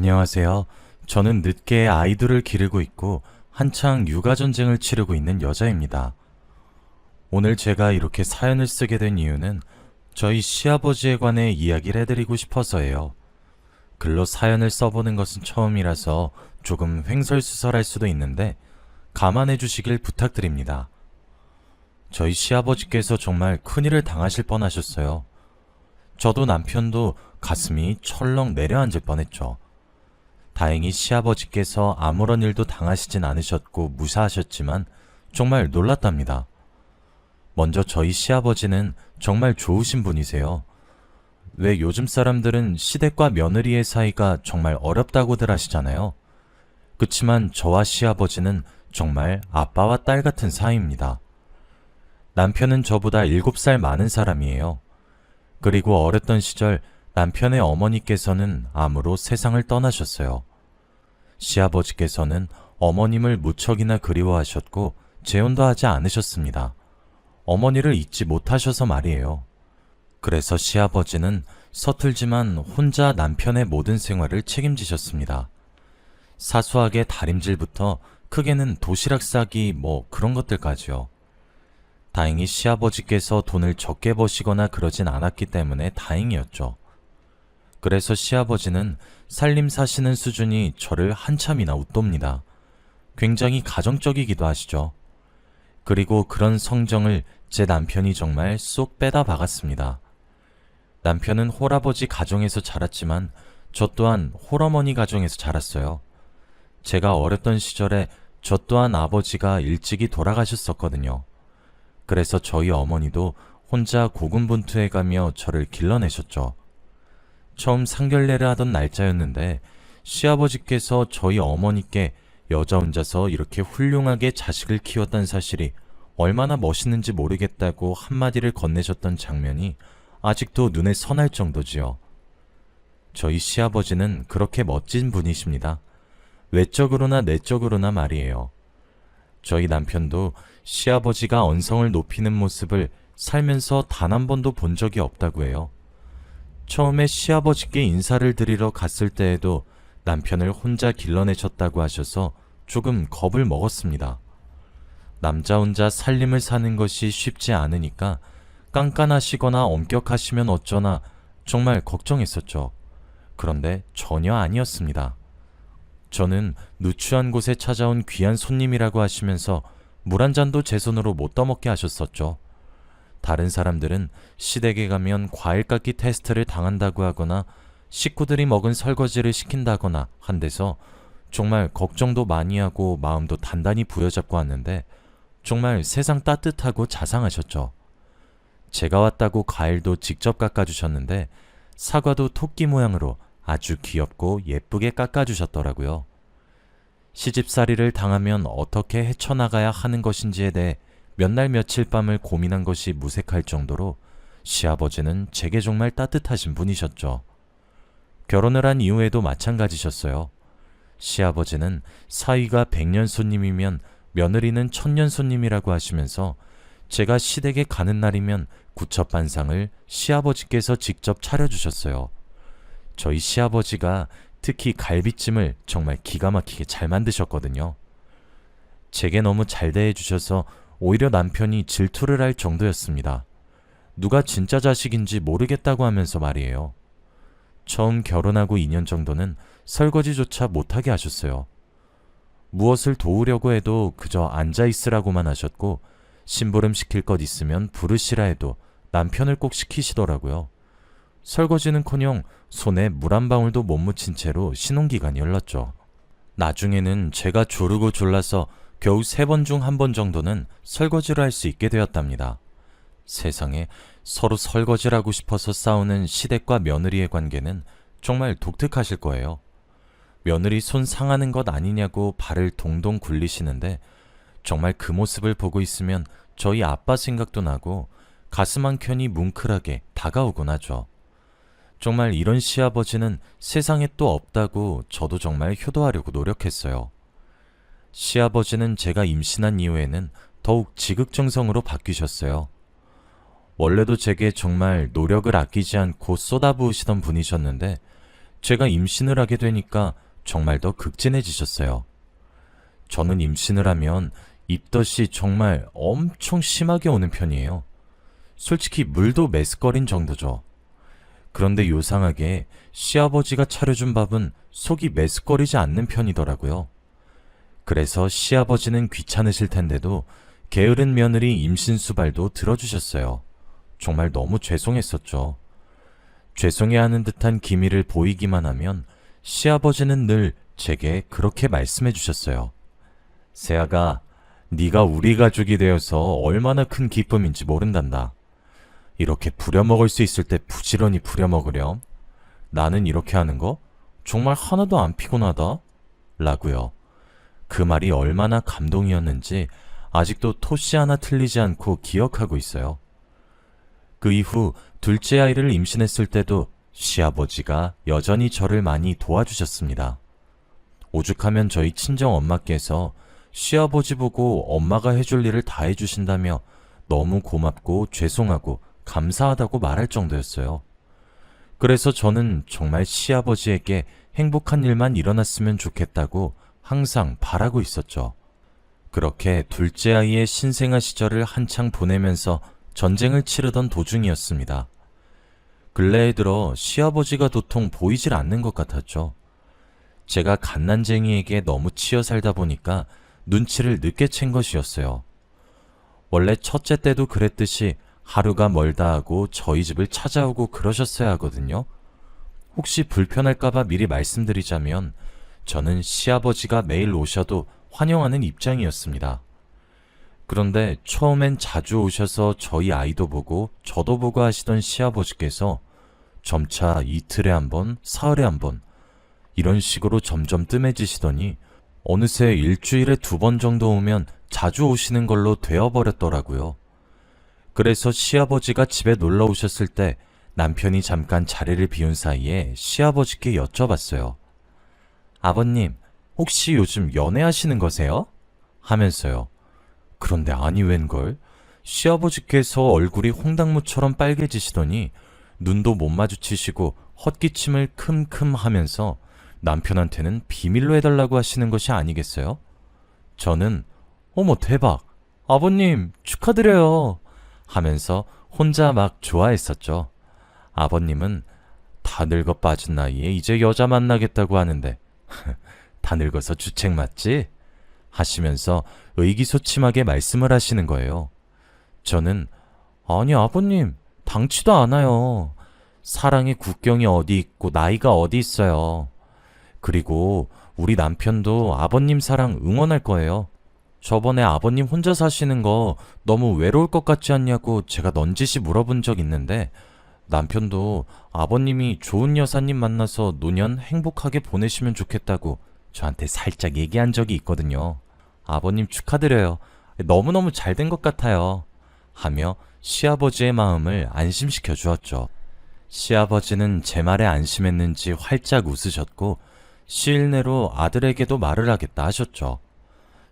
안녕하세요. 저는 늦게 아이들을 기르고 있고 한창 육아 전쟁을 치르고 있는 여자입니다. 오늘 제가 이렇게 사연을 쓰게 된 이유는 저희 시아버지에 관해 이야기를 해드리고 싶어서예요. 글로 사연을 써보는 것은 처음이라서 조금 횡설수설할 수도 있는데 감안해 주시길 부탁드립니다. 저희 시아버지께서 정말 큰일을 당하실 뻔하셨어요. 저도 남편도 가슴이 철렁 내려앉을 뻔했죠. 다행히 시아버지께서 아무런 일도 당하시진 않으셨고 무사하셨지만 정말 놀랐답니다. 먼저 저희 시아버지는 정말 좋으신 분이세요. 왜 요즘 사람들은 시댁과 며느리의 사이가 정말 어렵다고들 하시잖아요. 그치만 저와 시아버지는 정말 아빠와 딸 같은 사이입니다. 남편은 저보다 7살 많은 사람이에요. 그리고 어렸던 시절 남편의 어머니께서는 암으로 세상을 떠나셨어요. 시아버지께서는 어머님을 무척이나 그리워하셨고 재혼도 하지 않으셨습니다. 어머니를 잊지 못하셔서 말이에요. 그래서 시아버지는 서툴지만 혼자 남편의 모든 생활을 책임지셨습니다. 사소하게 다림질부터 크게는 도시락 싸기 뭐 그런 것들까지요. 다행히 시아버지께서 돈을 적게 버시거나 그러진 않았기 때문에 다행이었죠. 그래서 시아버지는 살림 사시는 수준이 저를 한참이나 웃돕니다. 굉장히 가정적이기도 하시죠. 그리고 그런 성정을 제 남편이 정말 쏙 빼다 박았습니다. 남편은 홀아버지 가정에서 자랐지만 저 또한 홀어머니 가정에서 자랐어요. 제가 어렸던 시절에 저 또한 아버지가 일찍이 돌아가셨었거든요. 그래서 저희 어머니도 혼자 고군분투해 가며 저를 길러내셨죠. 처음 상견례를 하던 날짜였는데 시아버지께서 저희 어머니께 여자 혼자서 이렇게 훌륭하게 자식을 키웠다는 사실이 얼마나 멋있는지 모르겠다고 한마디를 건네셨던 장면이 아직도 눈에 선할 정도지요. 저희 시아버지는 그렇게 멋진 분이십니다. 외적으로나 내적으로나 말이에요. 저희 남편도 시아버지가 언성을 높이는 모습을 살면서 단 한 번도 본 적이 없다고 해요. 처음에 시아버지께 인사를 드리러 갔을 때에도 남편을 혼자 길러내셨다고 하셔서 조금 겁을 먹었습니다. 남자 혼자 살림을 사는 것이 쉽지 않으니까 깐깐하시거나 엄격하시면 어쩌나 정말 걱정했었죠. 그런데 전혀 아니었습니다. 저는 누추한 곳에 찾아온 귀한 손님이라고 하시면서 물 한 잔도 제 손으로 못 떠먹게 하셨었죠. 다른 사람들은 시댁에 가면 과일 깎기 테스트를 당한다고 하거나 식구들이 먹은 설거지를 시킨다거나 한 데서 정말 걱정도 많이 하고 마음도 단단히 부여잡고 왔는데 정말 세상 따뜻하고 자상하셨죠. 제가 왔다고 과일도 직접 깎아주셨는데 사과도 토끼 모양으로 아주 귀엽고 예쁘게 깎아주셨더라고요. 시집살이를 당하면 어떻게 헤쳐나가야 하는 것인지에 대해 몇 날 며칠 밤을 고민한 것이 무색할 정도로 시아버지는 제게 정말 따뜻하신 분이셨죠. 결혼을 한 이후에도 마찬가지셨어요. 시아버지는 사위가 백년 손님이면 며느리는 천년 손님이라고 하시면서 제가 시댁에 가는 날이면 구첩반상을 시아버지께서 직접 차려주셨어요. 저희 시아버지가 특히 갈비찜을 정말 기가 막히게 잘 만드셨거든요. 제게 너무 잘 대해주셔서 오히려 남편이 질투를 할 정도였습니다. 누가 진짜 자식인지 모르겠다고 하면서 말이에요. 처음 결혼하고 2년 정도는 설거지조차 못하게 하셨어요. 무엇을 도우려고 해도 그저 앉아있으라고만 하셨고, 심부름 시킬 것 있으면 부르시라 해도 남편을 꼭 시키시더라고요. 설거지는 커녕 손에 물 한 방울도 못 묻힌 채로 신혼기간이 흘렀죠. 나중에는 제가 조르고 졸라서 겨우 세 번 중 한 번 정도는 설거지를 할 수 있게 되었답니다. 세상에 서로 설거지를 하고 싶어서 싸우는 시댁과 며느리의 관계는 정말 독특하실 거예요. 며느리 손 상하는 것 아니냐고 발을 동동 굴리시는데 정말 그 모습을 보고 있으면 저희 아빠 생각도 나고 가슴 한 켠이 뭉클하게 다가오곤 하죠. 정말 이런 시아버지는 세상에 또 없다고 저도 정말 효도하려고 노력했어요. 시아버지는 제가 임신한 이후에는 더욱 지극정성으로 바뀌셨어요. 원래도 제게 정말 노력을 아끼지 않고 쏟아부으시던 분이셨는데 제가 임신을 하게 되니까 정말 더 극진해지셨어요. 저는 임신을 하면 입덧이 정말 엄청 심하게 오는 편이에요. 솔직히 물도 메스꺼린 정도죠. 그런데 요상하게 시아버지가 차려준 밥은 속이 메스꺼리지 않는 편이더라고요. 그래서 시아버지는 귀찮으실 텐데도 게으른 며느리 임신 수발도 들어주셨어요. 정말 너무 죄송했었죠. 죄송해하는 듯한 기미를 보이기만 하면 시아버지는 늘 제게 그렇게 말씀해 주셨어요. 세아가 네가 우리 가족이 되어서 얼마나 큰 기쁨인지 모른단다. 이렇게 부려먹을 수 있을 때 부지런히 부려먹으렴. 나는 이렇게 하는 거 정말 하나도 안 피곤하다. 라고요. 그 말이 얼마나 감동이었는지 아직도 토시 하나 틀리지 않고 기억하고 있어요. 그 이후 둘째 아이를 임신했을 때도 시아버지가 여전히 저를 많이 도와주셨습니다. 오죽하면 저희 친정 엄마께서 시아버지 보고 엄마가 해줄 일을 다 해주신다며 너무 고맙고 죄송하고 감사하다고 말할 정도였어요. 그래서 저는 정말 시아버지에게 행복한 일만 일어났으면 좋겠다고 항상 바라고 있었죠. 그렇게 둘째 아이의 신생아 시절을 한창 보내면서 전쟁을 치르던 도중이었습니다. 근래에 들어 시아버지가 도통 보이질 않는 것 같았죠. 제가 갓난쟁이에게 너무 치여 살다 보니까 눈치를 늦게 챈 것이었어요. 원래 첫째 때도 그랬듯이 하루가 멀다 하고 저희 집을 찾아오고 그러셨어야 하거든요. 혹시 불편할까봐 미리 말씀드리자면 저는 시아버지가 매일 오셔도 환영하는 입장이었습니다. 그런데 처음엔 자주 오셔서 저희 아이도 보고 저도 보고 하시던 시아버지께서 점차 이틀에 한 번, 사흘에 한 번, 이런 식으로 점점 뜸해지시더니 어느새 일주일에 두 번 정도 오면 자주 오시는 걸로 되어버렸더라고요. 그래서 시아버지가 집에 놀러 오셨을 때 남편이 잠깐 자리를 비운 사이에 시아버지께 여쭤봤어요. 아버님, 혹시 요즘 연애하시는 거세요? 하면서요. 그런데 아니 웬걸? 시아버지께서 얼굴이 홍당무처럼 빨개지시더니 눈도 못 마주치시고 헛기침을 큼큼 하면서 남편한테는 비밀로 해달라고 하시는 것이 아니겠어요? 저는 어머 대박 아버님 축하드려요 하면서 혼자 막 좋아했었죠. 아버님은 다 늙어 빠진 나이에 이제 여자 만나겠다고 하는데 다 늙어서 주책 맞지? 하시면서 의기소침하게 말씀을 하시는 거예요. 저는 아니 아버님 당치도 않아요. 사랑의 국경이 어디 있고 나이가 어디 있어요. 그리고 우리 남편도 아버님 사랑 응원할 거예요. 저번에 아버님 혼자 사시는 거 너무 외로울 것 같지 않냐고 제가 넌지시 물어본 적 있는데 남편도 아버님이 좋은 여사님 만나서 노년 행복하게 보내시면 좋겠다고 저한테 살짝 얘기한 적이 있거든요. 아버님 축하드려요. 너무너무 잘 된 것 같아요. 하며 시아버지의 마음을 안심시켜 주었죠. 시아버지는 제 말에 안심했는지 활짝 웃으셨고 시일 내로 아들에게도 말을 하겠다 하셨죠.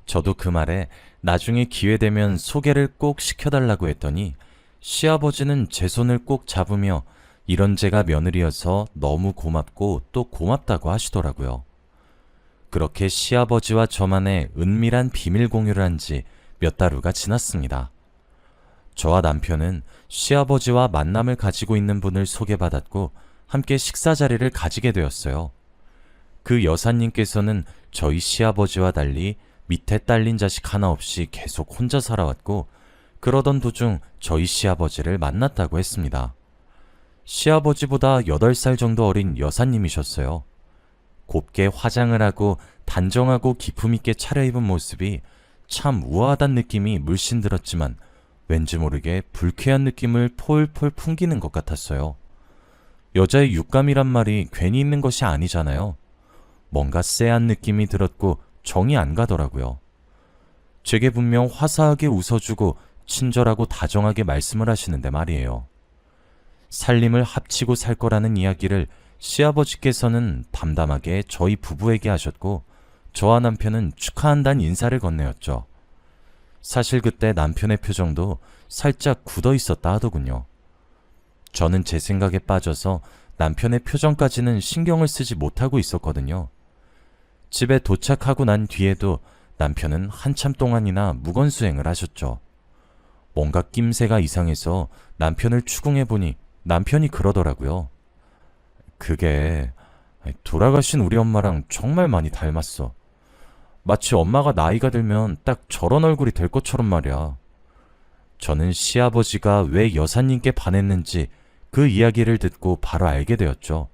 저도 그 말에 나중에 기회되면 소개를 꼭 시켜달라고 했더니 시아버지는 제 손을 꼭 잡으며 이런 제가 며느리여서 너무 고맙고 또 고맙다고 하시더라고요. 그렇게 시아버지와 저만의 은밀한 비밀 공유를 한 지 몇 달 후가 지났습니다. 저와 남편은 시아버지와 만남을 가지고 있는 분을 소개받았고 함께 식사 자리를 가지게 되었어요. 그 여사님께서는 저희 시아버지와 달리 밑에 딸린 자식 하나 없이 계속 혼자 살아왔고 그러던 도중 저희 시아버지를 만났다고 했습니다. 시아버지보다 8살 정도 어린 여사님이셨어요. 곱게 화장을 하고 단정하고 기품 있게 차려입은 모습이 참 우아하단 느낌이 물씬 들었지만 왠지 모르게 불쾌한 느낌을 폴폴 풍기는 것 같았어요. 여자의 육감이란 말이 괜히 있는 것이 아니잖아요. 뭔가 쎄한 느낌이 들었고 정이 안 가더라고요. 제게 분명 화사하게 웃어주고 친절하고 다정하게 말씀을 하시는데 말이에요. 살림을 합치고 살 거라는 이야기를 시아버지께서는 담담하게 저희 부부에게 하셨고 저와 남편은 축하한다는 인사를 건네었죠. 사실 그때 남편의 표정도 살짝 굳어 있었다 하더군요. 저는 제 생각에 빠져서 남편의 표정까지는 신경을 쓰지 못하고 있었거든요. 집에 도착하고 난 뒤에도 남편은 한참 동안이나 무건수행을 하셨죠. 뭔가 낌새가 이상해서 남편을 추궁해보니 남편이 그러더라고요. 그게 돌아가신 우리 엄마랑 정말 많이 닮았어. 마치 엄마가 나이가 들면 딱 저런 얼굴이 될 것처럼 말이야. 저는 시아버지가 왜 여사님께 반했는지 그 이야기를 듣고 바로 알게 되었죠.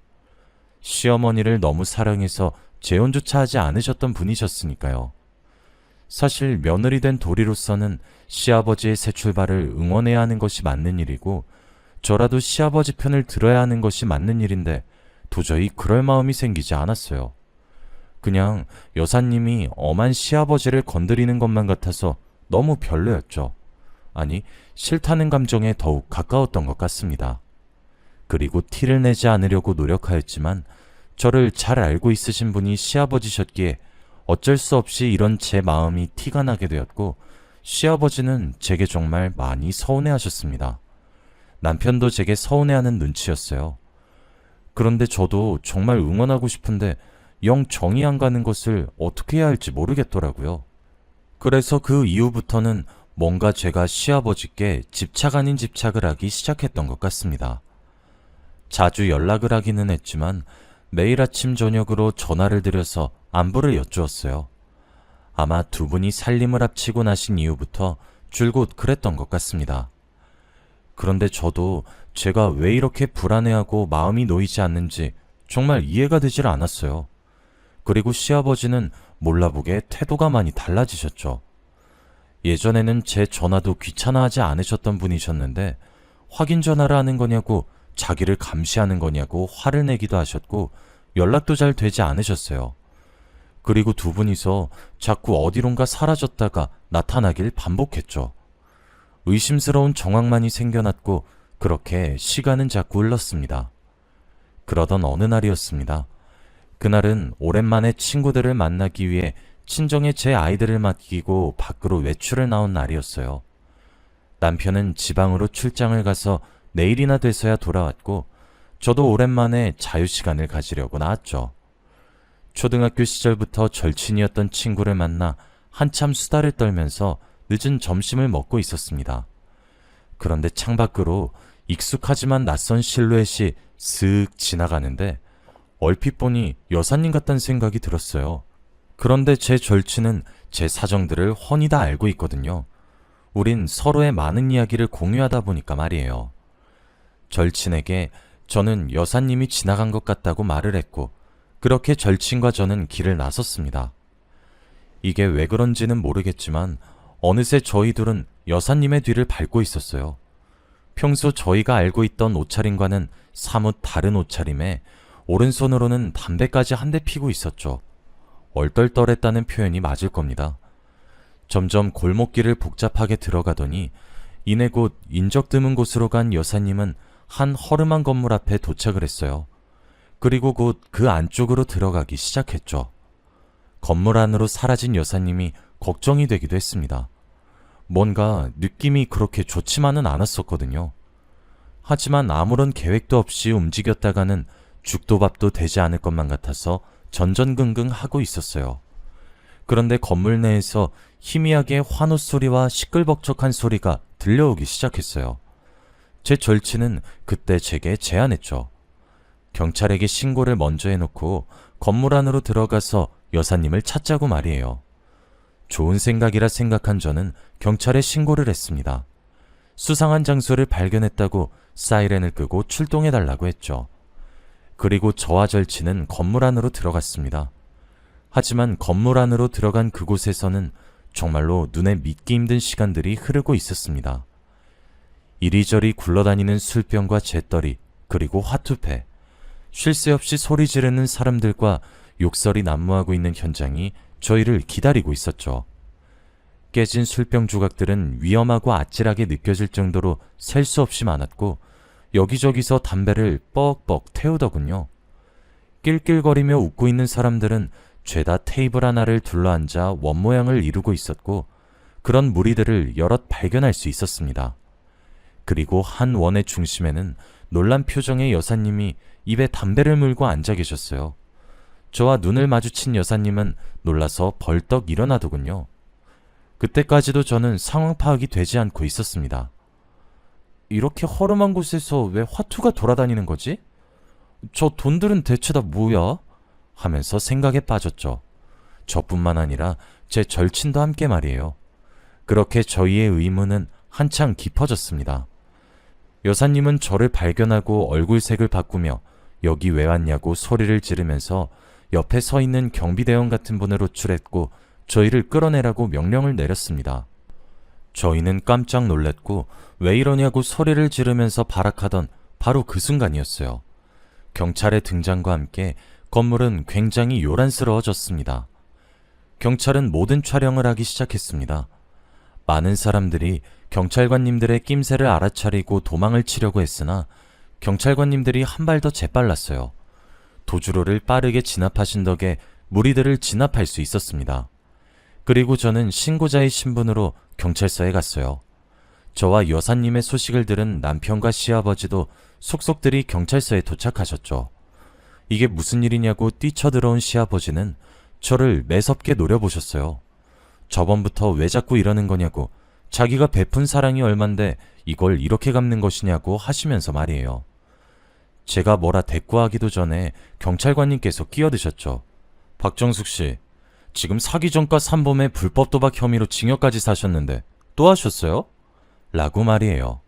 시어머니를 너무 사랑해서 재혼조차 하지 않으셨던 분이셨으니까요. 사실 며느리 된 도리로서는 시아버지의 새 출발을 응원해야 하는 것이 맞는 일이고 저라도 시아버지 편을 들어야 하는 것이 맞는 일인데 도저히 그럴 마음이 생기지 않았어요. 그냥 여사님이 엄한 시아버지를 건드리는 것만 같아서 너무 별로였죠. 아니, 싫다는 감정에 더욱 가까웠던 것 같습니다. 그리고 티를 내지 않으려고 노력하였지만 저를 잘 알고 있으신 분이 시아버지셨기에 어쩔 수 없이 이런 제 마음이 티가 나게 되었고 시아버지는 제게 정말 많이 서운해하셨습니다. 남편도 제게 서운해하는 눈치였어요. 그런데 저도 정말 응원하고 싶은데 영 정이 안 가는 것을 어떻게 해야 할지 모르겠더라고요. 그래서 그 이후부터는 뭔가 제가 시아버지께 집착 아닌 집착을 하기 시작했던 것 같습니다. 자주 연락을 하기는 했지만 매일 아침 저녁으로 전화를 드려서 안부를 여쭈었어요. 아마 두 분이 살림을 합치고 나신 이후부터 줄곧 그랬던 것 같습니다. 그런데 저도 제가 왜 이렇게 불안해하고 마음이 놓이지 않는지 정말 이해가 되질 않았어요. 그리고 시아버지는 몰라보게 태도가 많이 달라지셨죠. 예전에는 제 전화도 귀찮아하지 않으셨던 분이셨는데 확인 전화를 하는 거냐고 자기를 감시하는 거냐고 화를 내기도 하셨고 연락도 잘 되지 않으셨어요. 그리고 두 분이서 자꾸 어디론가 사라졌다가 나타나길 반복했죠. 의심스러운 정황만이 생겨났고 그렇게 시간은 자꾸 흘렀습니다. 그러던 어느 날이었습니다. 그날은 오랜만에 친구들을 만나기 위해 친정에 제 아이들을 맡기고 밖으로 외출을 나온 날이었어요. 남편은 지방으로 출장을 가서 내일이나 돼서야 돌아왔고 저도 오랜만에 자유시간을 가지려고 나왔죠. 초등학교 시절부터 절친이었던 친구를 만나 한참 수다를 떨면서 늦은 점심을 먹고 있었습니다. 그런데 창밖으로 익숙하지만 낯선 실루엣이 슥 지나가는데 얼핏 보니 여사님 같다는 생각이 들었어요. 그런데 제 절친은 제 사정들을 훤히 다 알고 있거든요. 우린 서로의 많은 이야기를 공유하다 보니까 말이에요. 절친에게 저는 여사님이 지나간 것 같다고 말을 했고, 그렇게 절친과 저는 길을 나섰습니다. 이게 왜 그런지는 모르겠지만, 어느새 저희 둘은 여사님의 뒤를 밟고 있었어요. 평소 저희가 알고 있던 옷차림과는 사뭇 다른 옷차림에 오른손으로는 담배까지 한 대 피고 있었죠. 얼떨떨했다는 표현이 맞을 겁니다. 점점 골목길을 복잡하게 들어가더니 이내 곧 인적 드문 곳으로 간 여사님은 한 허름한 건물 앞에 도착을 했어요. 그리고 곧 그 안쪽으로 들어가기 시작했죠. 건물 안으로 사라진 여사님이 걱정이 되기도 했습니다. 뭔가 느낌이 그렇게 좋지만은 않았었거든요. 하지만 아무런 계획도 없이 움직였다가는 죽도 밥도 되지 않을 것만 같아서 전전긍긍 하고 있었어요. 그런데 건물 내에서 희미하게 환호 소리와 시끌벅적한 소리가 들려오기 시작했어요. 제 절친은 그때 제게 제안했죠. 경찰에게 신고를 먼저 해놓고 건물 안으로 들어가서 여사님을 찾자고 말이에요. 좋은 생각이라 생각한 저는 경찰에 신고를 했습니다. 수상한 장소를 발견했다고 사이렌을 끄고 출동해달라고 했죠. 그리고 저와 절친은 건물 안으로 들어갔습니다. 하지만 건물 안으로 들어간 그곳에서는 정말로 눈에 믿기 힘든 시간들이 흐르고 있었습니다. 이리저리 굴러다니는 술병과 재떨이, 그리고 화투패, 쉴 새 없이 소리 지르는 사람들과 욕설이 난무하고 있는 현장이 저희를 기다리고 있었죠. 깨진 술병 조각들은 위험하고 아찔하게 느껴질 정도로 셀 수 없이 많았고, 여기저기서 담배를 뻑뻑 태우더군요. 낄낄거리며 웃고 있는 사람들은 죄다 테이블 하나를 둘러앉아 원 모양을 이루고 있었고, 그런 무리들을 여럿 발견할 수 있었습니다. 그리고 한 원의 중심에는 놀란 표정의 여사님이 입에 담배를 물고 앉아 계셨어요. 저와 눈을 마주친 여사님은 놀라서 벌떡 일어나더군요. 그때까지도 저는 상황 파악이 되지 않고 있었습니다. 이렇게 허름한 곳에서 왜 화투가 돌아다니는 거지? 저 돈들은 대체 다 뭐야? 하면서 생각에 빠졌죠. 저뿐만 아니라 제 절친도 함께 말이에요. 그렇게 저희의 의문은 한창 깊어졌습니다. 여사님은 저를 발견하고 얼굴색을 바꾸며 여기 왜 왔냐고 소리를 지르면서 옆에 서 있는 경비대원 같은 분을 호출했고 저희를 끌어내라고 명령을 내렸습니다. 저희는 깜짝 놀랐고 왜 이러냐고 소리를 지르면서 발악하던 바로 그 순간이었어요. 경찰의 등장과 함께 건물은 굉장히 요란스러워졌습니다. 경찰은 모든 촬영을 하기 시작했습니다. 많은 사람들이 경찰관님들의 낌새를 알아차리고 도망을 치려고 했으나 경찰관님들이 한 발 더 재빨랐어요. 도주로를 빠르게 진압하신 덕에 무리들을 진압할 수 있었습니다. 그리고 저는 신고자의 신분으로 경찰서에 갔어요. 저와 여사님의 소식을 들은 남편과 시아버지도 속속들이 경찰서에 도착하셨죠. 이게 무슨 일이냐고 뛰쳐들어온 시아버지는 저를 매섭게 노려보셨어요. 저번부터 왜 자꾸 이러는 거냐고 자기가 베푼 사랑이 얼만데 이걸 이렇게 갚는 것이냐고 하시면서 말이에요. 제가 뭐라 대꾸하기도 전에 경찰관님께서 끼어드셨죠. 박정숙 씨, 지금 사기 전과 삼범의 불법 도박 혐의로 징역까지 사셨는데 또 하셨어요? 라고 말이에요.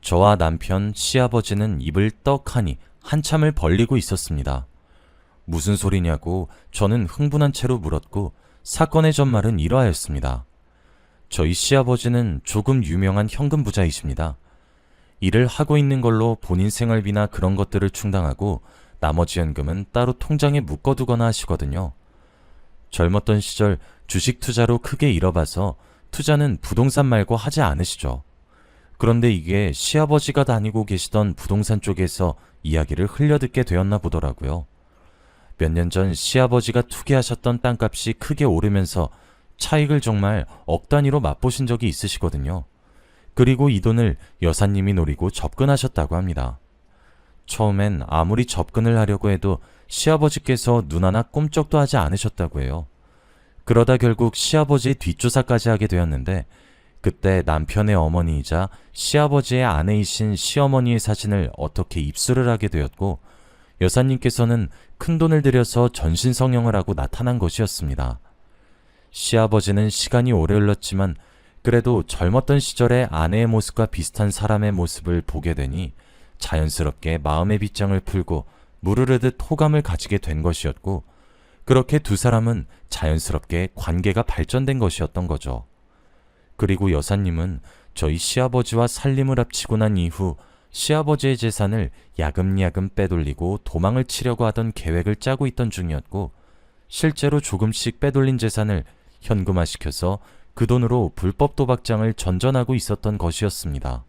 저와 남편, 시아버지는 입을 떡하니 한참을 벌리고 있었습니다. 무슨 소리냐고 저는 흥분한 채로 물었고 사건의 전말은 이러하였습니다. 저희 시아버지는 조금 유명한 현금 부자이십니다. 일을 하고 있는 걸로 본인 생활비나 그런 것들을 충당하고 나머지 현금은 따로 통장에 묶어두거나 하시거든요. 젊었던 시절 주식 투자로 크게 잃어봐서 투자는 부동산 말고 하지 않으시죠. 그런데 이게 시아버지가 다니고 계시던 부동산 쪽에서 이야기를 흘려듣게 되었나 보더라고요. 몇 년 전 시아버지가 투기하셨던 땅값이 크게 오르면서 차익을 정말 억 단위로 맛보신 적이 있으시거든요. 그리고 이 돈을 여사님이 노리고 접근하셨다고 합니다. 처음엔 아무리 접근을 하려고 해도 시아버지께서 눈 하나 꼼짝도 하지 않으셨다고 해요. 그러다 결국 시아버지의 뒷조사까지 하게 되었는데 그때 남편의 어머니이자 시아버지의 아내이신 시어머니의 사진을 어떻게 입수를 하게 되었고 여사님께서는 큰 돈을 들여서 전신 성형을 하고 나타난 것이었습니다. 시아버지는 시간이 오래 흘렀지만 그래도 젊었던 시절의 아내의 모습과 비슷한 사람의 모습을 보게 되니 자연스럽게 마음의 빗장을 풀고 무르르듯 호감을 가지게 된 것이었고 그렇게 두 사람은 자연스럽게 관계가 발전된 것이었던 거죠. 그리고 여사님은 저희 시아버지와 살림을 합치고 난 이후 시아버지의 재산을 야금야금 빼돌리고 도망을 치려고 하던 계획을 짜고 있던 중이었고 실제로 조금씩 빼돌린 재산을 현금화시켜서 그 돈으로 불법 도박장을 전전하고 있었던 것이었습니다.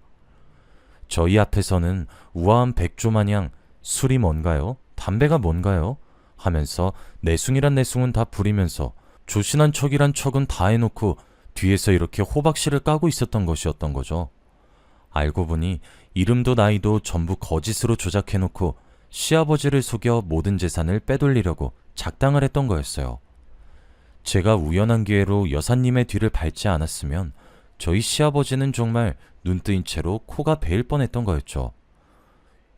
저희 앞에서는 우아한 백조 마냥 술이 뭔가요? 담배가 뭔가요? 하면서 내숭이란 내숭은 다 부리면서 조신한 척이란 척은 다 해놓고 뒤에서 이렇게 호박씨를 까고 있었던 것이었던 거죠. 알고 보니 이름도 나이도 전부 거짓으로 조작해놓고 시아버지를 속여 모든 재산을 빼돌리려고 작당을 했던 거였어요. 제가 우연한 기회로 여사님의 뒤를 밟지 않았으면 저희 시아버지는 정말 눈뜨인 채로 코가 베일 뻔했던 거였죠.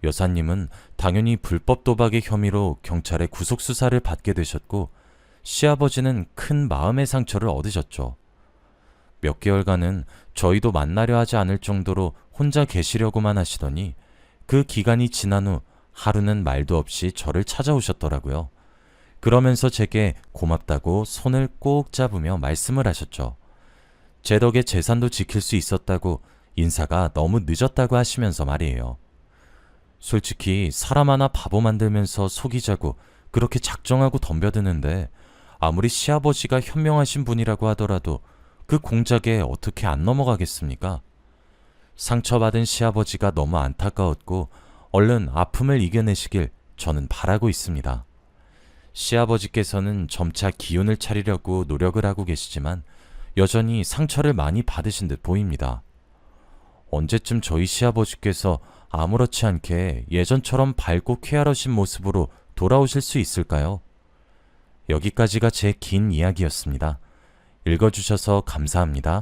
여사님은 당연히 불법 도박의 혐의로 경찰의 구속 수사를 받게 되셨고 시아버지는 큰 마음의 상처를 얻으셨죠. 몇 개월간은 저희도 만나려 하지 않을 정도로 혼자 계시려고만 하시더니 그 기간이 지난 후 하루는 말도 없이 저를 찾아오셨더라고요. 그러면서 제게 고맙다고 손을 꼭 잡으며 말씀을 하셨죠. 제 덕에 재산도 지킬 수 있었다고 인사가 너무 늦었다고 하시면서 말이에요. 솔직히 사람 하나 바보 만들면서 속이자고 그렇게 작정하고 덤벼드는데 아무리 시아버지가 현명하신 분이라고 하더라도 그 공작에 어떻게 안 넘어가겠습니까? 상처받은 시아버지가 너무 안타까웠고 얼른 아픔을 이겨내시길 저는 바라고 있습니다. 시아버지께서는 점차 기운을 차리려고 노력을 하고 계시지만 여전히 상처를 많이 받으신 듯 보입니다. 언제쯤 저희 시아버지께서 아무렇지 않게 예전처럼 밝고 쾌활하신 모습으로 돌아오실 수 있을까요? 여기까지가 제 긴 이야기였습니다. 읽어주셔서 감사합니다.